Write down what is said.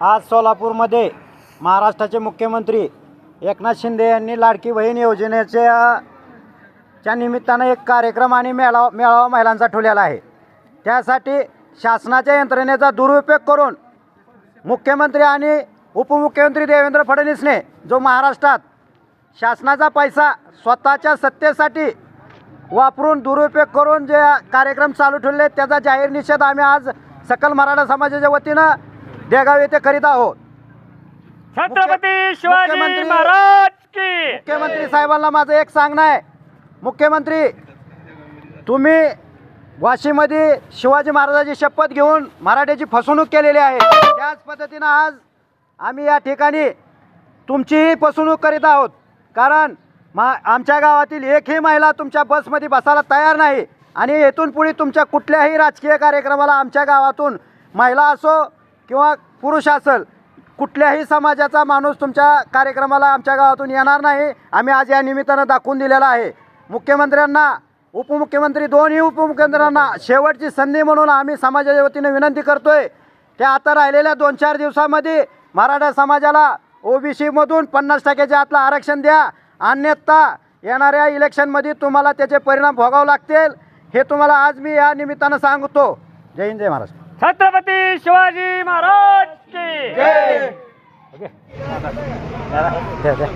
आज सोलापूरमध्ये महाराष्ट्राचे मुख्यमंत्री एकनाथ शिंदे यांनी लाडकी बहीण योजनेच्या च्या निमित्तानं एक कार्यक्रम आणि मेळावा मेळावा महिलांचा ठेवलेला आहे. त्यासाठी शासनाच्या यंत्रणेचा दुरुपयोग करून मुख्यमंत्री आणि उपमुख्यमंत्री देवेंद्र फडणवीसने जो महाराष्ट्रात शासनाचा पैसा स्वतःच्या सत्तेसाठी वापरून दुरुपयोग करून जे कार्यक्रम चालू ठेवले त्याचा जाहीर निषेध आम्ही आज सकल मराठा समाजाच्या वतीनं देगाव येथे करीत आहोत. छत्रपती शिवाजी मुख्यमंत्री- महाराज की मुख्यमंत्री साहेबांना माझं एक सांगणं आहे. मुख्यमंत्री तुम्ही वाशीमध्ये शिवाजी महाराजाची शपथ घेऊन मराठ्याची फसवणूक केलेली आहे. त्याच पद्धतीनं आज आम्ही या ठिकाणी तुमचीही फसवणूक करीत आहोत. कारण मा आमच्या गावातील एकही महिला तुमच्या बसमध्ये बसायला तयार नाही. आणि येथून पुढे तुमच्या कुठल्याही राजकीय कार्यक्रमाला आमच्या गावातून महिला असो किंवा पुरुष असेल कुठल्याही समाजाचा माणूस तुमच्या कार्यक्रमाला आमच्या गावातून येणार नाही. आम्ही आज या निमित्तानं दाखवून दिलेला आहे. मुख्यमंत्र्यांना उपमुख्यमंत्री दोन्ही उपमुख्यमंत्र्यांना शेवटची संधी म्हणून आम्ही समाजाच्या वतीनं विनंती करतोय. त्या आता राहिलेल्या दोन चार दिवसामध्ये मराठा समाजाला ओबीसीमधून पन्नास टक्क्याच्या आतलं आरक्षण द्या. अन्यथा येणाऱ्या इलेक्शनमध्ये तुम्हाला त्याचे परिणाम भोगावे लागतील. हे तुम्हाला आज मी या निमित्तानं सांगतो. जय हिंद जय महाराष्ट्र. छत्रपती शिवाजी महाराज! द्या, द्या.